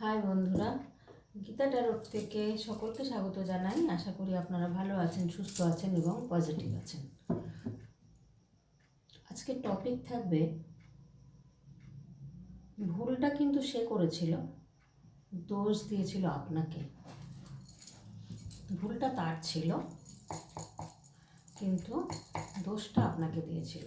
High বন্ধুরা, Gita tarot থেকে সকলকে স্বাগত জানাই। আশা করি আপনারা ভালো আছেন, সুস্থ আছেন এবং পজিটিভ আছেন। আজকে টপিক থাকবে, ভুলটা কিন্তু সে করেছিল, দোষ দিয়েছিল আপনাকে। ভুলটা তার ছিল, কিন্তু দোষটা আপনাকে দিয়েছিল।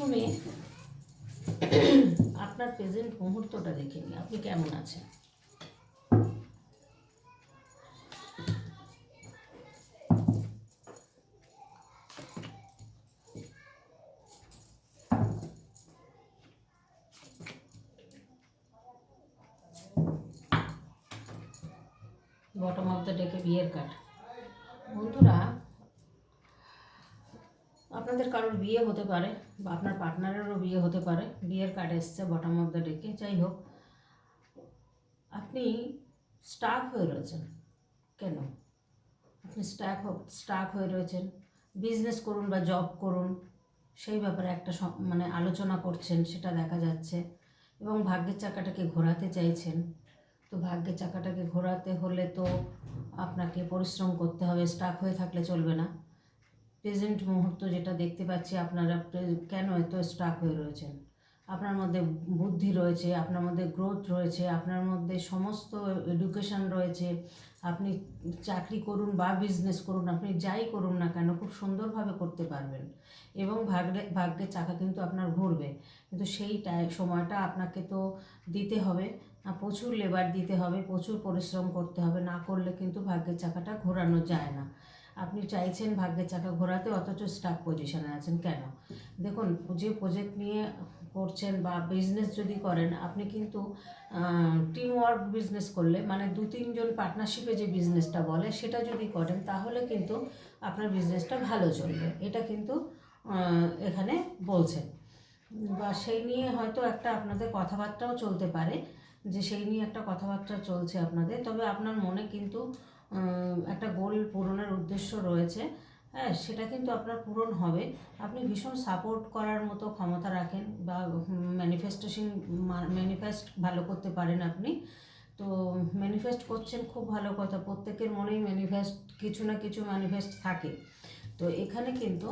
প্রথমে আপনার প্রেজেন্ট মুহূর্তটা দেখে নিই। আপনি কেমন আছেন? বটম অফ দ্য ডেকে বিয়ের কার্ড বন্ধুরা, আপনাদের কারোর বিয়ে হতে পারে। বা আপনার পার্টনারেরও বিয়ে হতে পারে। বিয়ের কার্ড এসছে বটম অফ দ্য ডেকে যাই হোক। আপনি স্টাক হয়ে রয়েছেন। কেন? আপনি স্টাক স্টাক হয়ে রয়েছেন। বিজনেস করুন বা জব করুন, সেই ব্যাপারে একটা মানে আলোচনা করছেন, সেটা দেখা যাচ্ছে। এবং ভাগ্যের চাকাটাকে ঘোরাতে চাইছেন। তো ভাগ্যের চাকাটাকে ঘোরাতে হলে তো আপনাকে পরিশ্রম করতে হবে স্টাক হয়ে থাকলে চলবে না। প্রেজেন্ট মুহূর্ত যেটা দেখতে পাচ্ছি, আপনারা কেন এত স্টাক হয়ে রয়েছেন? আপনার মধ্যে বুদ্ধি রয়েছে, আপনার মধ্যে গ্রোথ রয়েছে, আপনার মধ্যে সমস্ত এডুকেশন রয়েছে। আপনি চাকরি করুন বা বিজনেস করুন, আপনি যাই করুন না কেন, খুব সুন্দরভাবে করতে পারবেন। এবং ভাগ্যে ভাগ্যের চাকা কিন্তু আপনার ঘুরবে। কিন্তু সেই সময়টা আপনাকে তো দিতে হবে। প্রচুর লেবার দিতে হবে, প্রচুর পরিশ্রম করতে হবে। না করলে কিন্তু ভাগ্যের চাকাটা ঘোরানো যায় না। আপনি চাইছেন ভাগ্যের চাকা ঘোরাতে, অথচ স্টাক পজিশনে আছেন কেন? দেখুন, যে প্রজেক্ট নিয়ে করছেন বা বিজনেস যদি করেন, আপনি কিন্তু টিম ওয়ার্ক বিজনেস করলে মানে দু তিনজন পার্টনারশিপে যে বিজনেসটা বলে, সেটা যদি করেন, তাহলে কিন্তু আপনার বিজনেসটা ভালো চলবে। এটা কিন্তু এখানে বলছেন। বা সেই নিয়ে হয়তো একটা আপনাদের কথাবার্তাও চলতে পারে, যে সেই নিয়ে একটা কথাবার্তা চলছে আপনাদের, তবে আপনার মনে কিন্তু একটা গোল পূরণের উদ্দেশ্য রয়েছে। হ্যাঁ সেটা কিন্তু আপনার পূরণ হবে। আপনি ভীষণ সাপোর্ট করার মতো ক্ষমতা রাখেন বা ম্যানিফেস্টেশন ম্যানিফেস্ট ভালো করতে পারেন আপনি। তো ম্যানিফেস্ট করছেন খুব ভালো কথা। প্রত্যেকের মনেই ম্যানিফেস্ট কিছু না কিছু ম্যানিফেস্ট থাকে। তো এখানে কিন্তু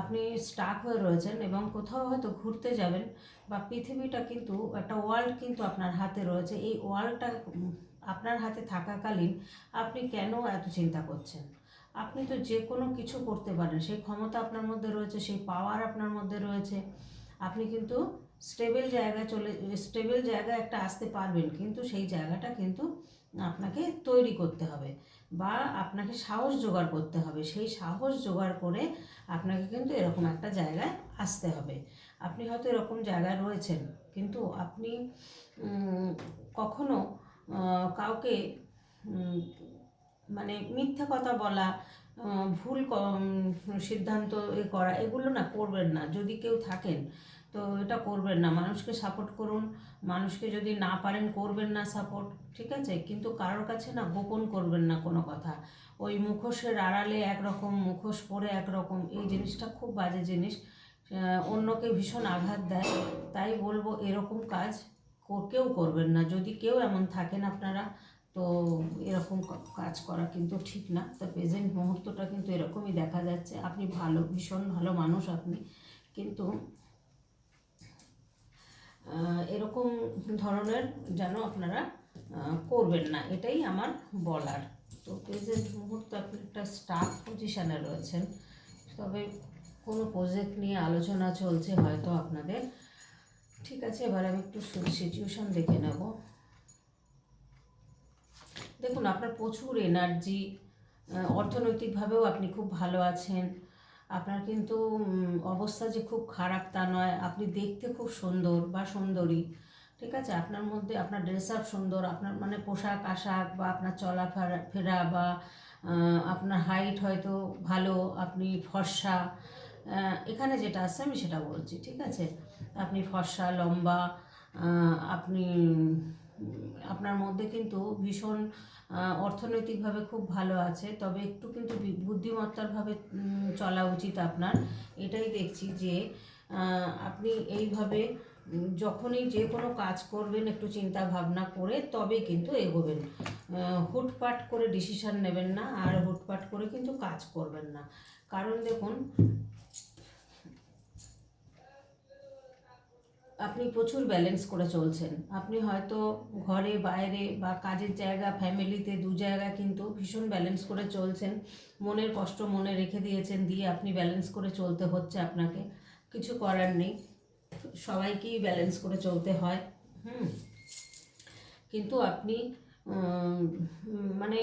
আপনি স্টাক হয়ে রয়েছেন এবং কোথাও হয়তো ঘুরতে যাবেন বা পৃথিবীটা কিন্তু একটা ওয়ার্ল্ড কিন্তু আপনার হাতে রয়েছে। এই ওয়ার্ল্ডটা আপনার হাতে থাকাকালীন আপনি কেন এত চিন্তা করছেন? আপনি তো যে কোনো কিছু করতে পারেন। সেই ক্ষমতা আপনার মধ্যে রয়েছে, সেই পাওয়ার আপনার মধ্যে রয়েছে। আপনি কিন্তু স্টেবল জায়গায় চলে স্টেবল জায়গায় একটা আসতে পারবেন, কিন্তু সেই জায়গাটা কিন্তু আপনাকে তৈরি করতে হবে বা আপনাকে সাহস জোগাড় করতে হবে। সেই সাহস জোগাড় করে আপনাকে কিন্তু এরকম একটা জায়গায় আসতে হবে। আপনি হয়তো এরকম জায়গায় রয়েছেন, কিন্তু আপনি কখনো কাউকে মানে মিথ্যা কথা বলা ভুল সিদ্ধান্ত এ করা, এগুলো না করবেন না। যদি কেউ থাকেন, তো এটা করবেন না। মানুষকে সাপোর্ট করুন। মানুষকে যদি না পারেন, করবেন না সাপোর্ট ঠিক আছে? কিন্তু কারোর কাছে না গোপন করবেন না কোনো কথা। ওই মুখোশের আড়ালে একরকম, মুখোশ পরে একরকম, এই জিনিসটা খুব বাজে জিনিস। অন্যকে ভীষণ আঘাত দেয়। তাই বলব, এরকম কাজ কেউ করবেন না। যদি কেউ এমন থাকেন আপনারা, তো এরকম কাজ করা কিন্তু ঠিক না। তো প্রেজেন্ট মুহূর্তটা কিন্তু এরকমই দেখা যাচ্ছে। আপনি ভালো, ভীষণ ভালো মানুষ আপনি। কিন্তু এরকম ধরনের যেন আপনারা করবেন না। এটাই আমার বলার। তো প্রেজেন্ট মুহূর্তে আপনি একটা স্টাফ পজিশানে রয়েছেন। তবে কোনো প্রজেক্ট নিয়ে আলোচনা চলছে হয়তো আপনাদের। ঠিক আছে, এবার আমি একটু সিচুয়েশন দেখে নেব। দেখুন, আপনার প্রচুর এনার্জি অর্থনৈতিকভাবেও আপনি খুব ভালো আছেন। আপনার কিন্তু অবস্থা যে খুব খারাপ তা নয়। আপনি দেখতে খুব সুন্দর বা সুন্দরী। ঠিক আছে, আপনার মধ্যে, আপনার ড্রেস আপ সুন্দর, আপনার মানে পোশাক আশাক বা আপনার চলাফেরা, ফেরা বা আপনার হাইট হয়তো ভালো, আপনি ফর্সা এখানে যেটা আছে আমি সেটা বলছি, ঠিক আছে? আপনি ফর্সা, লম্বা আপনি, আপনার মধ্যে কিন্তু ভীষণ অর্থনৈতিকভাবে খুব ভালো আছে। তবে একটু কিন্তু বুদ্ধিমত্তারভাবে চলা উচিত আপনার। এটাই দেখছি যে আপনি এইভাবে যখনই যে কোনো কাজ করবেন, একটু চিন্তা ভাবনা করে তবে কিন্তু এগোবেন। হুটপাট করে ডিসিশন নেবেন না, আর হুটপাট করে কিন্তু কাজ করবেন না। কারণ দেখুন আপনি প্রচুর ব্যালেন্স করে চলছেন। আপনি হয়তো ঘরে, বাইরে বা কাজের জায়গা ফ্যামিলিতে দু জায়গা কিন্তু ভীষণ ব্যালেন্স করে চলছেন। মনের কষ্ট মনে রেখে দিয়েছেন, দিয়ে আপনি ব্যালেন্স করে চলতে হচ্ছে আপনাকে। কিছু করার নেই। সবাইকেই ব্যালেন্স করে চলতে হয়। হুম। কিন্তু আপনি মানে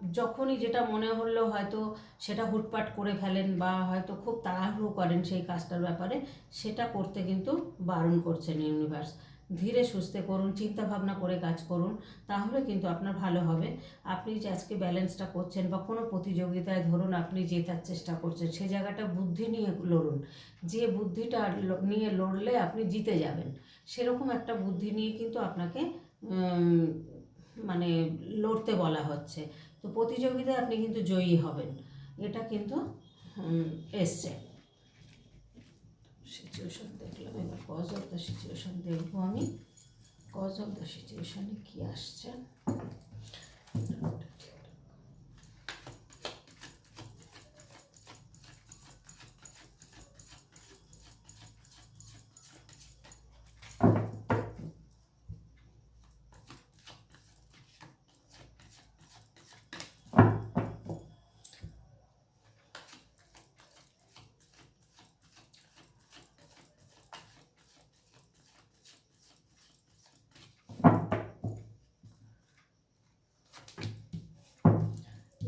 যখনই যেটা মনে হলো হয়তো সেটা হুটপাট করে ফেলেন বা হয়তো খুব তাড়াহুড়ো করেন সেই কাজটার ব্যাপারে, সেটা করতে কিন্তু বারণ করছেন ইউনিভার্স। ধীরে সুস্থে করুন চিন্তা ভাবনা করে কাজ করুন, তাহলে কিন্তু আপনার ভালো হবে। আপনি যে আজকে ব্যালেন্সটা করছেন বা কোনো প্রতিযোগিতায় ধরুন আপনি জেতার চেষ্টা করছেন সেই জায়গাটা বুদ্ধি নিয়ে লড়ুন। যে বুদ্ধিটা নিয়ে লড়লে আপনি জিতে যাবেন। সেরকম একটা বুদ্ধি নিয়ে কিন্তু আপনাকে মানে লড়তে বলা হচ্ছে। তো প্রতিযোগিতায় আপনি কিন্তু জয়ী হবেন। এটা কিন্তু এসছে। সিচুয়েশন দেখলাম, এবার কজ অফ দ্য সিচুয়েশন দেখব আমি। কজ অফ দ্য সিচুয়েশনে কী আসছে?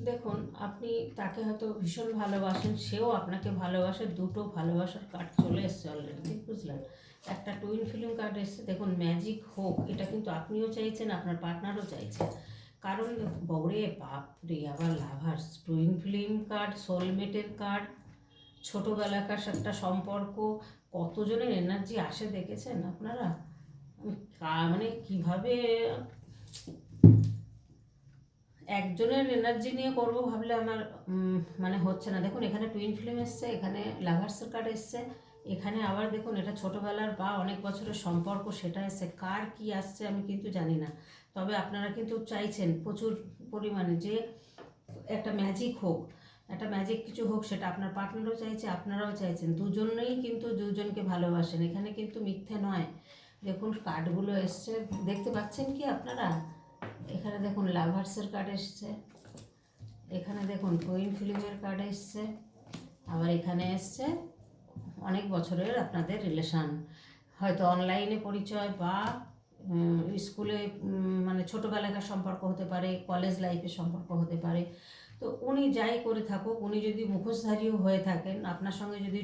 দেখুন, আপনি তাকে হয়তো ভীষণ ভালোবাসেন, সেও আপনাকে ভালোবাসে, দুটো ভালোবাসার কার্ড চলে এসছে অলরেডি বুঝলেন? একটা টুইন ফিল্ম কার্ড এসছে, দেখুন ম্যাজিক হোক, এটা কিন্তু আপনিও চাইছেন, আপনার পার্টনারও চাইছেন। কারণ বৌরে বাপ রে আবার লাভার্স টুইন ফিল্ম কার্ড সোলমেটের কার্ড ছোটোবেলাকার একটা সম্পর্ক, কতজনের এনার্জি আসে দেখেছেন আপনারা? মানে কীভাবে একজনের এনার্জি নিয়ে করব ভাবলে আমার মানে হচ্ছে না। দেখুন, এখানে টুইন ফিল্ম এসছে, এখানে লাভার্সের কার্ড এসছে, এখানে আবার দেখুন, এটা ছোটোবেলার বা অনেক বছরের সম্পর্ক, সেটা এসছে। কার কি আসছে আমি কিন্তু জানি না। তবে আপনারা কিন্তু চাইছেন প্রচুর পরিমাণে যে একটা ম্যাজিক হোক, একটা ম্যাজিক কিছু হোক, সেটা আপনার পার্টনারও চাইছে, আপনারাও চাইছেন। দুজনেই কিন্তু দুজনকে ভালোবাসেন। এখানে কিন্তু মিথ্যে নয়। দেখুন কার্ডগুলো এসছে। দেখতে পাচ্ছেন কি আপনারা? এখানে দেখুন লাভার্সের কার্ড এসছে। এখানে দেখুন কোইন ফিল্মের কার্ড এসছে। আবার এখানে এসছে অনেক বছরের আপনাদের রিলেশান হয়তো অনলাইনে পরিচয় বা স্কুলে মানে ছোটোবেলাকার সম্পর্ক হতে পারে কলেজ লাইফের সম্পর্ক হতে পারে। তো উনি যাই করে থাকুক, উনি যদি মুখোশধারীও হয়ে থাকেন, আপনার সঙ্গে যদি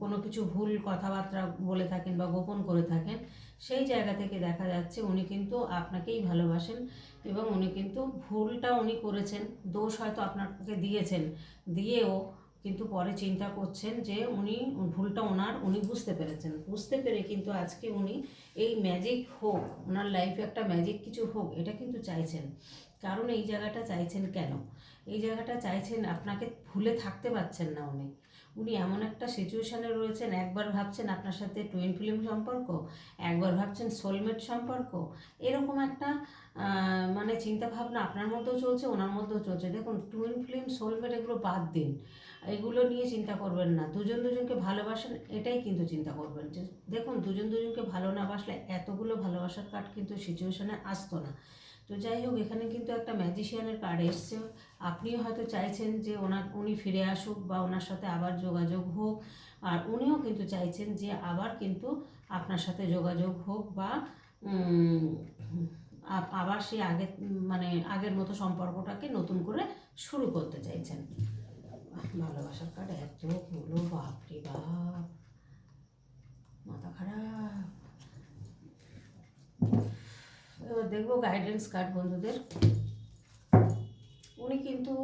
কোনো কিছু ভুল কথাবার্তা বলে থাকেন বা গোপন করে থাকেন, সেই জায়গা থেকে দেখা যাচ্ছে উনি কিন্তু আপনাকেই ভালোবাসেন এবং উনি কিন্তু ভুলটা উনি করেছেন, দোষ হয়তো আপনাকে দিয়েছেন, দিয়েও কিন্তু পরে চিন্তা করছেন যে উনি ভুলটা ওনার, উনি বুঝতে পেরেছেন। বুঝতে পেরে কিন্তু আজকে উনি এই ম্যাজিক হোক, ওনার লাইফে একটা ম্যাজিক কিছু হোক, এটা কিন্তু চাইছেন। কারণ এই জায়গাটা চাইছেন কেন? এই জায়গাটা চাইছেন আপনাকে ভুলে থাকতে পারছেন না উনি। উনি এমন একটা সিচুয়েশানে রয়েছেন, একবার ভাবছেন আপনার সাথে টুইন ফিল্ম সম্পর্ক, একবার ভাবছেন সোলমেট সম্পর্ক। এরকম একটা মানে চিন্তা ভাবনা আপনার মধ্যেও চলছে, ওনার মধ্যেও চলছে। দেখুন টুইন ফিল্ম সোলমেট এগুলো বাদ দিন। এগুলো নিয়ে চিন্তা করবেন না। দুজন দুজনকে ভালোবাসেন, এটাই কিন্তু চিন্তা করবেন। যে, দেখুন, দুজন দুজনকে ভালো না বাসলে এতগুলো ভালোবাসার কার্ড কিন্তু সিচুয়েশানে আসতো না। তো যাই হোক এখানে কিন্তু একটা ম্যাজিশিয়ানের কার্ড এসছে। আপনিও হয়তো চাইছেন যে ওনার, উনি ফিরে আসুক বা ওনার সাথে আবার যোগাযোগ হোক। আর উনিও কিন্তু চাইছেন যে আবার কিন্তু আপনার সাথে যোগাযোগ হোক বা আবার সেই আগে মানে আগের মতো সম্পর্কটাকে নতুন করে শুরু করতে চাইছেন। ভালোবাসার কার্ড এতগুলো বাপরে বাপ। মাথা খারাপ এবার দেখব গাইডেন্স কার্ড বন্ধুদের। উনি কিন্তু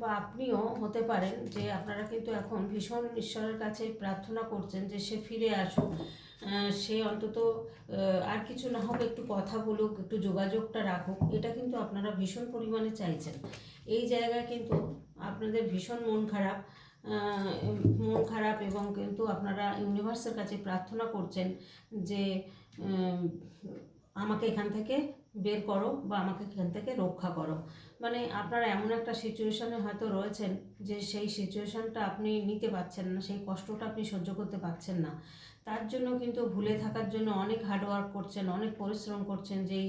বা আপনিও হতে পারেন যে আপনারা কিন্তু এখন ভীষণ ঈশ্বরের কাছে প্রার্থনা করছেন যে সে ফিরে আসুক। সে অন্তত আর কিছু না হোক একটু কথা বলুক, একটু যোগাযোগটা রাখুক, এটা কিন্তু আপনারা ভীষণ পরিমাণে চাইছেন। এই জায়গায় কিন্তু আপনাদের ভীষণ মন খারাপ মন খারাপ এবং কিন্তু আপনারা ইউনিভার্সের কাছে প্রার্থনা করছেন যে আমাকে এখান থেকে বের করো বা আমাকে এখান থেকে রক্ষা করো। মানে আপনারা এমন একটা সিচুয়েশনে হয়তো রয়েছেন যে সেই সিচুয়েশনটা আপনি নিতে পারছেন না, সেই কষ্টটা আপনি সহ্য করতে পারছেন না। তার জন্য কিন্তু ভুলে থাকার জন্য অনেক হার্ডওয়ার্ক করছেন, অনেক পরিশ্রম করছেন যে এই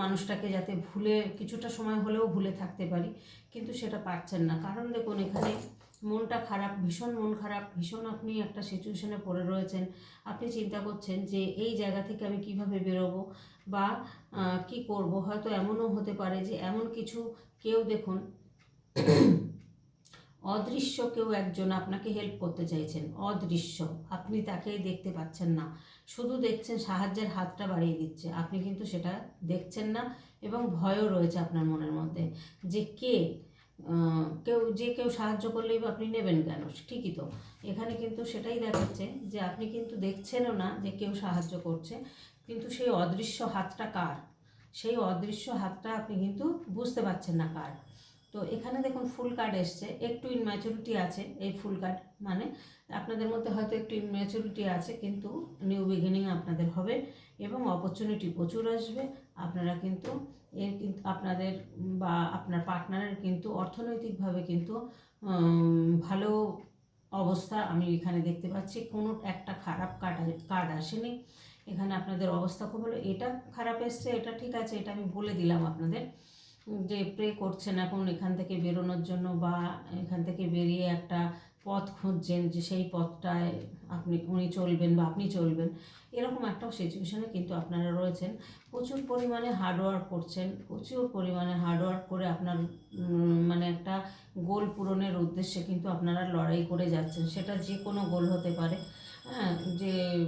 মানুষটাকে যাতে ভুলে কিছুটা সময় হলেও ভুলে থাকতে পারি, কিন্তু সেটা পারছেন না। কারণ দেখুন, এখানে মনটা খারাপ, ভীষণ মন খারাপ, ভীষণ আপনি একটা সিচুয়েশনে পড়ে রয়েছেন। আপনি চিন্তা করছেন যে এই জায়গা থেকে আমি কীভাবে বেরোবো বা কি করব? হয়তো এমনও হতে পারে যে এমন কিছু কেউ দেখুন, অদৃশ্য কেউ একজন আপনাকে হেল্প করতে চাইছেন। অদৃশ্য, আপনি তাকে দেখতে পাচ্ছেন না। শুধু দেখছেন, সাহায্যের হাতটা বাড়িয়ে দিচ্ছে। আপনি কিন্তু সেটা দেখছেন না এবং ভয়ও রয়েছে আপনার মনের মধ্যে যে কে কেউ যে কেউ সাহায্য করলেই আপনি নেবেন কেন? ঠিকই তো। এখানে কিন্তু সেটাই দেখাচ্ছে যে আপনি কিন্তু দেখছেনও না যে কেউ সাহায্য করছে, কিন্তু সেই অদৃশ্য হাতটা কার? সেই অদৃশ্য হাতটা আপনি কিন্তু বুঝতে পারছেন না কার। তো এখানে দেখুন ফুল কার্ড এসছে, একটু ইনম্যাচুরিটি আছে এই ফুল কার্ড মানে আপনাদের মধ্যে হয়তো একটু ইনম্যাচুরিটি আছে, কিন্তু নিউ বিগিনিং আপনাদের হবে এবং অপরচুনিটি প্রচুর আসবে। আপনারা কিন্তু এর কিন্তু আপনাদের বা আপনার পার্টনারের কিন্তু অর্থনৈতিকভাবে কিন্তু ভালো অবস্থা আমি এখানে দেখতে পাচ্ছি। কোনো একটা খারাপ কার্ড কার্ড আসেনি। এখানে আপনাদের অবস্থা খুব ভালো। এটা খারাপ এসছে, এটা ঠিক আছে, এটা আমি বলে দিলাম আপনাদের, যে প্রে করছেন এখন এখান থেকে বেরোনোর জন্য বা এখান থেকে বেরিয়ে একটা পথ খুঁজছেন যে সেই পথটায় আপনি, উনি চলবেন বা আপনি চলবেন। এরকম একটা সিচুয়েশনে কিন্তু আপনারা রয়েছেন। প্রচুর পরিমাণে হার্ডওয়ার্ক করছেন। প্রচুর পরিমাণে হার্ডওয়ার্ক করে আপনার মানে একটা গোল পূরণের উদ্দেশ্যে কিন্তু আপনারা লড়াই করে যাচ্ছেন। সেটা যে কোনো গোল হতে পারে। হ্যাঁ যে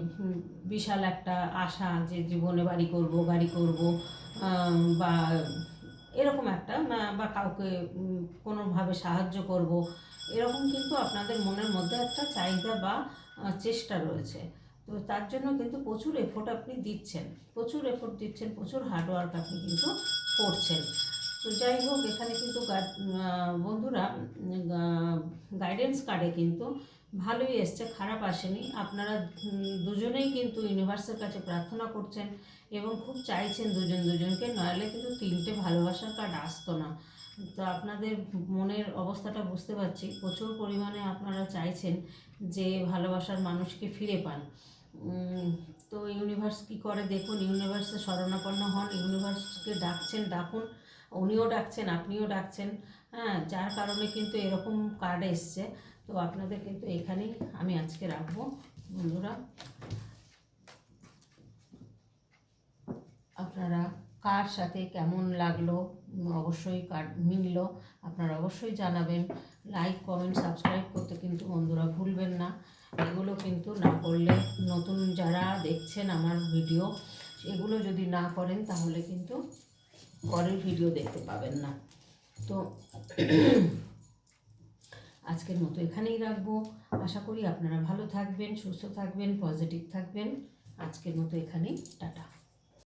বিশাল একটা আশা যে জীবনে বাড়ি করব গাড়ি করব বা এরকম একটা বা- কাউকে কোনোভাবে সাহায্য করব এরকম কিন্তু আপনাদের মনের মধ্যে একটা চাহিদা বা চেষ্টা রয়েছে। তো তার জন্য কিন্তু প্রচুর এফোর্ট আপনি দিচ্ছেন। প্রচুর এফোর্ট দিচ্ছেন, প্রচুর হার্ডওয়ার্ক আপনি কিন্তু করছেন। তো যাই হোক, এখানে কিন্তু বন্ধুরা গাইডেন্স কার্ডে কিন্তু ভালোই এসছে, খারাপ আসেনি। আপনারা দুজনেই কিন্তু ইউনিভার্সের কাছে প্রার্থনা করছেন এবং খুব চাইছেন দুজন দুজনকে। নইলে কিন্তু তিনটে ভালোবাসার কার্ড আসতো না। তো আপনাদের মনের অবস্থাটা বুঝতে পারছি। প্রচুর পরিমাণে আপনারা চাইছেন যে ভালোবাসার মানুষকে ফিরে পান। তো ইউনিভার্স কী করে দেখুন, ইউনিভার্সে শরণাপন্ন হন, ইউনিভার্সকে ডাকছেন, ডাকুন, উনিও ডাকছেন, আপনিও ডাকছেন হ্যাঁ যার কারণে কিন্তু এরকম কার্ড এসছে। তো আপনাদের কিন্তু এখানেই আমি আজকে রাখব, বন্ধুরা। আপনারা কার সাথে কেমন লাগল? অবশ্যই কার, মিললো। আপনারা অবশ্যই জানাবেন। লাইক কমেন্ট সাবস্ক্রাইব করতে কিন্তু বন্ধুরা ভুলবেন না। এগুলো কিন্তু না করলে নতুন যারা দেখছেন আমার ভিডিও, এগুলো যদি না করেন তাহলে কিন্তু পরের ভিডিও দেখতে পাবেন না। তো আজকের মতো এখানেই রাখব। আশা করি আপনারা ভালো থাকবেন, সুস্থ থাকবেন পজিটিভ থাকবেন। আজকের মতো এখানেই, টাটা।